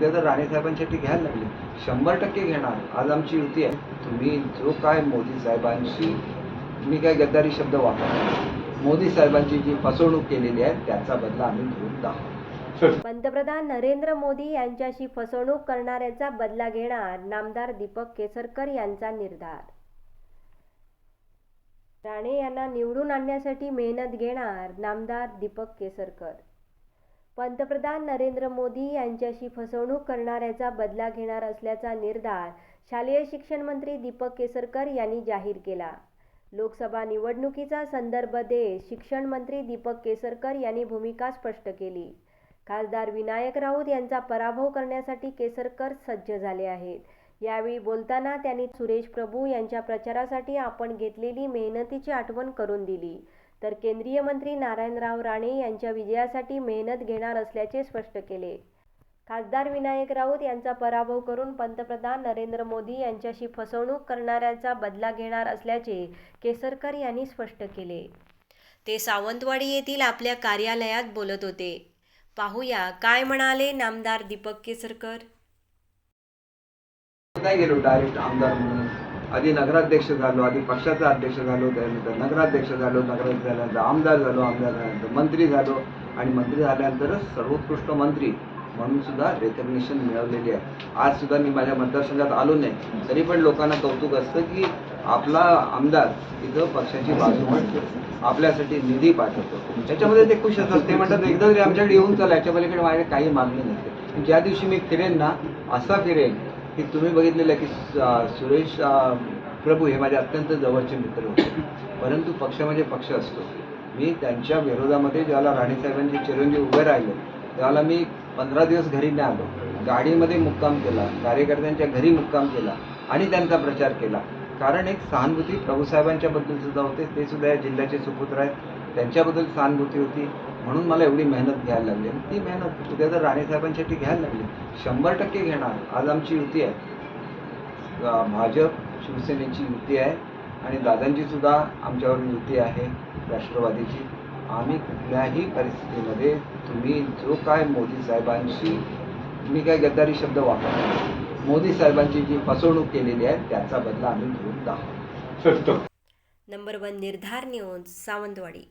उद्या जर राणे साहेबांसाठी घ्यायला लागले शंभर टक्के घेणार. आज आमची युती आहे. तुम्ही जो काय मोदी साहेबांशी मी काय गद्दारी शब्द वापरला मोदी साहेबांची जी फसवणूक केलेली आहे त्याचा बदला आम्ही घेऊन दाखवू पंतप्रधान नरेंद्र मोदी यांच्याशी फसवणूक करणाऱ्याचा बदला घेणार नामदार दीपक केसरकर यांचा निर्धार. राणे यांना निवडून आणण्यासाठी मेहनत घेणार नामदार दीपक केसरकर. पंतप्रधान नरेंद्र मोदी यांच्याशी फसवणूक करणाऱ्याचा बदला घेणार असल्याचा निर्धार शालेय शिक्षण मंत्री दीपक केसरकर यांनी जाहीर केला. लोकसभा निवडणुकीचा संदर्भ देत शिक्षण मंत्री दीपक केसरकर यांनी भूमिका स्पष्ट केली. खासदार विनायक राऊत यांचा पराभव करण्यासाठी केसरकर सज्ज झाले आहेत. यावेळी बोलताना त्यांनी सुरेश प्रभू यांच्या प्रचारासाठी आपण घेतलेली मेहनतीची आठवण करून दिली. तर केंद्रीय मंत्री नारायणराव राणे यांच्या विजयासाठी मेहनत घेणार असल्याचे स्पष्ट केले. खासदार विनायक राऊत यांचा पराभव करून पंतप्रधान नरेंद्र मोदी यांच्याशी फसवणूक करणाऱ्याचा बदला घेणार असल्याचे केसरकर यांनी स्पष्ट केले. ते सावंतवाडी येथील आपल्या कार्यालयात बोलत होते. पाहूया काय म्हणाले नामदार दीपक केसरकर. नाही गेलो डायरेक्ट आमदार म्हणून? आधी नगराध्यक्ष झालो आधी पक्षाचा अध्यक्ष झालो त्यानंतर नगराध्यक्ष झालो नगराध्यक्ष झाल्यानंतर आमदार झालो आमदार झाल्यानंतर मंत्री झालो आणि मंत्री झाल्यानंतरच सर्वोत्कृष्ट मंत्री म्हणून सुद्धा रेकग्नेशन मिळवलेली आहे. आज सुद्धा मी माझ्या मतदारसंघात आलो नाही तरी पण लोकांना कौतुक असतं की आपला आमदार इथं पक्षाची बाजू मांडतो आपल्यासाठी निधी पाठवतो. त्याच्यामध्ये ते खुश असतात. ते म्हणतात एकदा तरी आमच्याकडे येऊन चला याच्या पलीकडे माझ्याकडे काही मागणी नसते. ज्या दिवशी मी फिरेन ना असा फिरेन की तुम्ही बघितलेलं आहे की सुरेश प्रभू हे माझे अत्यंत जवळचे मित्र होते. परंतु पक्ष म्हणजे पक्ष असतो. मी त्यांच्या विरोधामध्ये ज्याला राणेसाहेबांचे चिरंजीव उभे राहिले त्याला मी पंधरा दिवस घरी नाही आलो. गाडीमध्ये मुक्काम केला कार्यकर्त्यांच्या घरी मुक्काम केला आणि त्यांचा प्रचार केला. कारण एक सहानुभूती प्रभूसाहेबांच्याबद्दल सुद्धा होते. ते सुद्धा या जिल्ह्याचे सुपुत्र आहेत. त्यांच्याबद्दल सहानुभूती होती. म्हणून मला एवढी मेहनत घ्यायला लागली. आणि ती मेहनत उद्या जर राणे साहेबांसाठी घ्यायला लागली. शंभर टक्के घेणार. आज आमची युती आहे. भाजप शिवसेनेची युती आहे. आणि दादांची सुद्धा आमच्यावर युती आहे राष्ट्रवादीची. आम्ही कुठल्याही परिस्थितीमध्ये तुम्ही जो काय मोदी साहेबांशी मी काय गद्दारी शब्द वापरला मोदी साहेबांची जी फसवणूक केलेली आहे त्याचा बदला आम्ही घेऊन दाखवू नंबर वन निर्धार न्यूज सावंतवाडी.